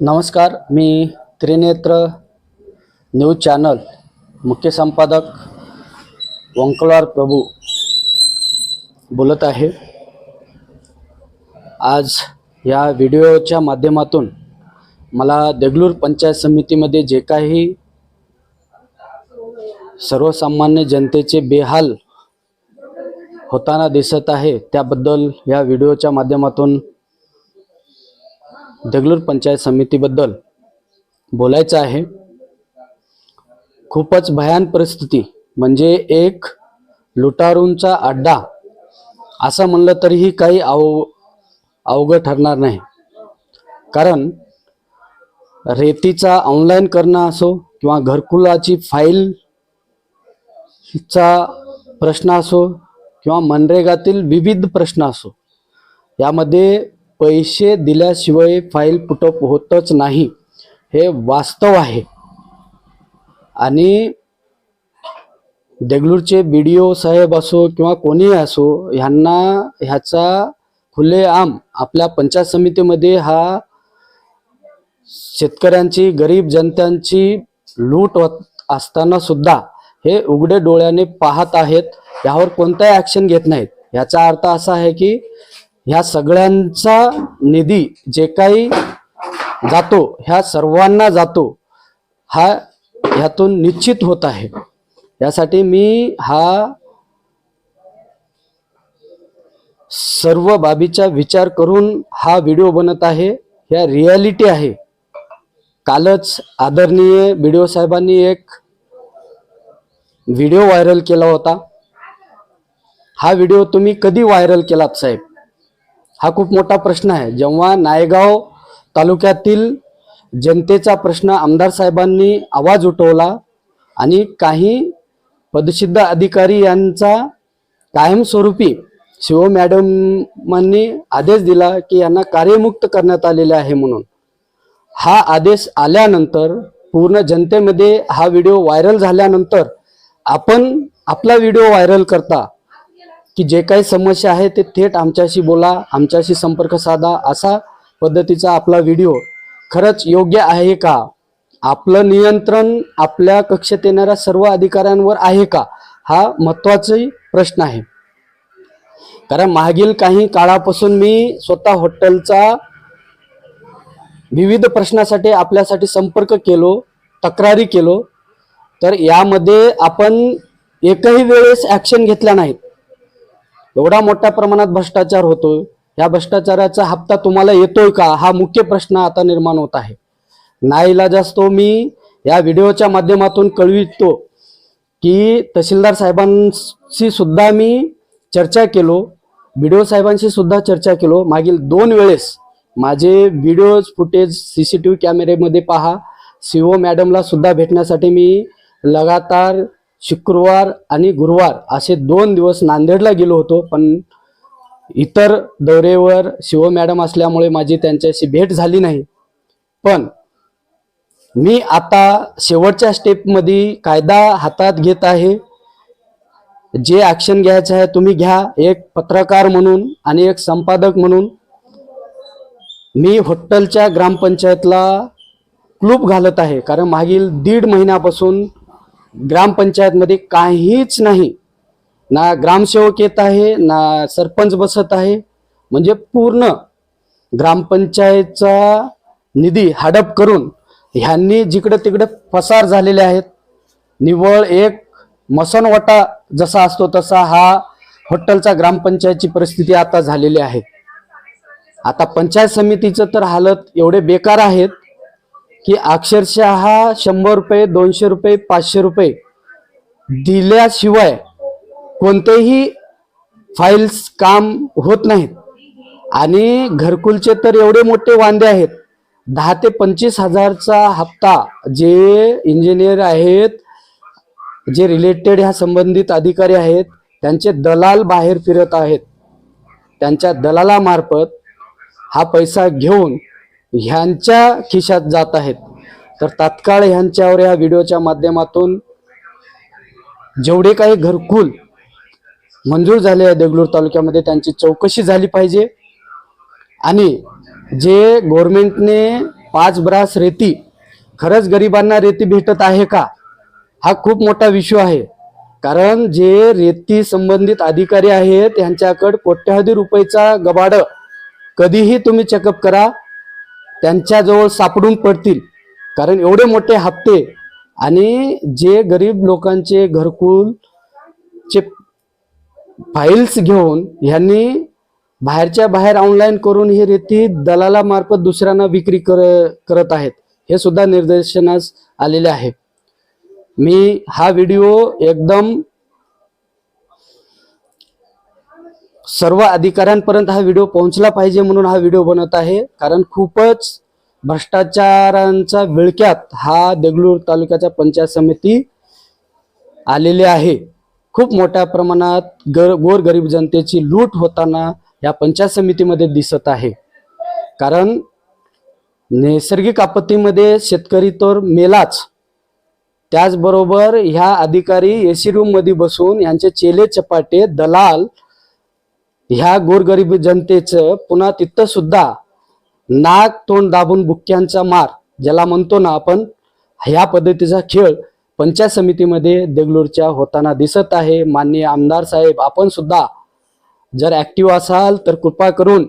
नमस्कार मी Trinetra news channel मुख्य संपादक वंकलार प्रभू बोलत आहे. आज या व्हिडिओच्या माध्यमातून मला देगलूर पंचायत समितीमध्ये जे काही सर्वसामान्य जनतेचे बेहाल होताना दिसत आहे त्याबद्दल या व्हिडिओच्या माध्यमातून देगलूर पंचायत समितीबद्दल बोलायचं आहे. खूपच भयान परिस्थिती म्हणजे एक लुटारूंचा अड्डा असं म्हणलं तरीही काही अव अवघड ठरणार नाही. कारण रेतीचा ऑनलाईन करणं असो किंवा घरकुलाची फाईल चा प्रश्न असो किंवा मनरेगातील विविध प्रश्न असो यामध्ये पैसे दिल्याशिवाय फाईल पुटअप होतच नाही. हे वास्तव आहे. आणि देगलूरचे बी डी ओ साहेब असो किंवा कोणीही असो ह्यांना ह्याचा खुलेआम आपल्या पंचायत समितीमध्ये हा शेतकऱ्यांची गरीब जनतांची लूट होत असताना सुद्धा हे उघडे डोळ्याने पाहत आहेत. यावर कोणताही ॲक्शन घेत नाहीत. याचा अर्थ असा आहे की ह्या सगळ्यांचा निधी जे काही जातो ह्या सर्वांना जातो हा ह्यातून निश्चित होत आहे. यासाठी मी हा सर्व बाबीचा विचार करून हा व्हिडिओ बनत आहे. ह्या रियालिटी आहे. कालच आदरणीय बी डी ओ साहेबांनी एक व्हिडिओ व्हायरल केला होता. हा व्हिडिओ तुम्ही कधी व्हायरल केलात साहेब? हा खूप मोठा प्रश्न आहे. जेव्हा नायगाव तालुक्यातील जनतेचा प्रश्न आमदार साहेबांनी आवाज उठवला आणि काही पदसिद्ध अधिकारी यांचा कायमस्वरूपी शिव मॅडमांनी आदेश दिला की यांना कार्यमुक्त करण्यात आलेले आहे म्हणून. हा आदेश आल्यानंतर पूर्ण जनतेमध्ये हा व्हिडिओ व्हायरल झाल्यानंतर आपण आपला व्हिडिओ व्हायरल करता की जे काही समस्या आहे ते थेट आमच्याशी बोला आमच्याशी संपर्क साधा. असा पद्धतीचा आपला व्हिडिओ खरंच योग्य आहे का? आपलं नियंत्रण आपल्या कक्षेत येणाऱ्या सर्व अधिकाऱ्यांवर आहे का? हा महत्वाचाही प्रश्न आहे. कारण मागील काही काळापासून मी स्वतः हॉटेलचा विविध प्रश्नासाठी आपल्यासाठी संपर्क केलो तक्रारी केलो. तर यामध्ये आपण एकही वेळेस ॲक्शन घेतल्या नाहीत. एवढा मोठ्या प्रमाणात भ्रष्टाचार होतोय. या भ्रष्टाचाराचा हप्ता तुम्हाला येतोय का? हा मुख्य प्रश्न आता निर्माण होत आहे. नाईलाजास्तव मी या व्हिडिओच्या माध्यमातून कळवितो की तहसीलदार साहेबांशी सुद्धा मी चर्चा केलो व्हिडिओ साहेबांशी सुद्धा चर्चा केलो. मागील दोन वेळेस माझे video footage C C T V कॅमेरेमध्ये पहा. सी ओ मॅडमला सुद्धा भेटण्यासाठी मी लगातार शुक्रवार आणि गुरुवार असे दोन दिवस नांदेडला गेलो होतो पण इतर दौरेवर शिव मॅडम असल्यामुळे माझी त्यांच्याशी भेट झाली नाही. पण मी आता शेवटच्या स्टेपमध्ये कायदा हातात घेत आहे. जे ॲक्शन घ्यायचं आहे तुम्ही घ्या. एक पत्रकार म्हणून आणि एक संपादक म्हणून मी हॉट्टलच्या ग्रामपंचायतला क्लूप घालत आहे. कारण मागील दीड महिन्यापासून ग्रामपंचायतमध्ये काहीच नाही. ना ग्रामसेवक येत आहे ना सरपंच बसत आहे. म्हणजे पूर्ण ग्रामपंचायतचा निधी हडप करून ह्यांनी जिकडे तिकडे पसार झालेले आहेत. निव्वळ एक मसनवटा जसा असतो तसा हा हॉटेलचा ग्रामपंचायतची परिस्थिती आता झालेली आहे. आता पंचायत समितीचं तर हालत एवढे बेकार आहेत. की अक्षरशः शंभर रुपये दोनशे रुपये पाचशे रुपये दिल्याशिवाय कोणतेही फाईल्स काम होत नाहीत. आणि घरकुलचे तर एवढे मोठे वांदे आहेत. दहा ते पंचवीस हजारचा हप्ता जे इंजिनियर आहेत जे रिलेटेड ह्या संबंधित अधिकारी आहेत त्यांचे दलाल बाहेर फिरत आहेत. त्यांच्या दलालामार्फत हा पैसा घेऊन ह्यांच्या खिशात जात आहेत. तर तात्काळ ह्यांच्यावर या व्हिडिओच्या माध्यमातून जेवढे काही घरकुल मंजूर झाले आहे देगलूर तालुक्यामध्ये त्यांची चौकशी झाली पाहिजे. आणि जे गव्हर्मेंटने पाच ब्रास रेती खरंच गरिबांना रेती भेटत आहे का? हा खूप मोठा विषय आहे. कारण जे रेती संबंधित अधिकारी आहेत यांच्याकडे कोट्यावधी रुपयेचा गबाड. कधीही तुम्ही चेकअप करा. त्यांच्याजवळ सापडून पडतील. कारण एवढे मोठे हप्ते आणि जे गरीब लोकांचे घरकुलचे फाईल्स घेऊन ह्यांनी बाहेरच्या बाहेर ऑनलाईन करून ही रेती दलालामार्फत दुसऱ्यांना विक्री कर करत आहेत. हे सुद्धा निर्देशनास आलेले आहे. मी हा व्हिडिओ एकदम सर्व अधिकाऱ्यांपर्यंत हा व्हिडिओ पोहोचला पाहिजे म्हणून हा व्हिडिओ बनवत आहे. कारण खूपच भ्रष्टाचारांचा विळक्यात हा देगलूर तालुक्याच्या पंचायत समिती आलेली आहे. खूप मोठ्या प्रमाणात गर गोरगरीब जनतेची लूट होताना या पंचायत समितीमध्ये दिसत आहे. कारण नैसर्गिक आपत्तीमध्ये शेतकरी तर मेलाच. त्याचबरोबर ह्या अधिकारी एसी रूममध्ये बसून यांचे चेले चपाटे दलाल ह्या गोरगरीब जनतेचं पुन्हा तिथं सुद्धा नाक तोंड दाबून बुक्क्यांचा मार ज्याला म्हणतो ना आपण ह्या पद्धतीचा खेळ पंचायत समितीमध्ये देगलूरच्या होताना दिसत आहे. माननीय आमदार साहेब आपण सुद्धा जर ऍक्टिव्ह असाल तर कृपा करून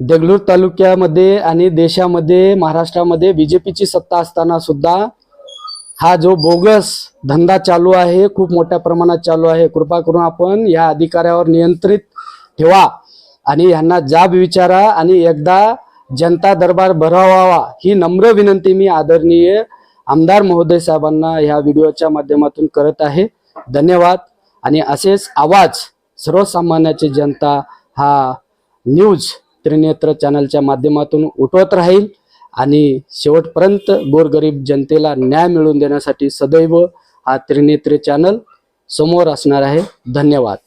देगलूर तालुक्यामध्ये आणि देशामध्ये महाराष्ट्रामध्ये बीजेपीची सत्ता असताना सुद्धा हा जो बोगस धंदा चालू आहे खूप मोठ्या प्रमाणात चालू आहे. कृपा करून आपण या अधिकाऱ्यावर नियंत्रित ठेवा. आणि यांना जाब विचारा आणि एकदा जनता दरबार भरवावा. ही नम्र विनंती मी आदरणीय आमदार महोदय साहेबांना ह्या व्हिडिओच्या माध्यमातून करत आहे. धन्यवाद. आणि असेच आवाज सर्वसामान्याची जनता हा न्यूज त्रिनेत्र चॅनलच्या माध्यमातून उठवत राहील. आणि शेवटपर्यंत गोरगरीब जनतेला न्याय मिळवून देण्यासाठी सदैव हा त्रिनेत्र चॅनल समोर असणार आहे. धन्यवाद.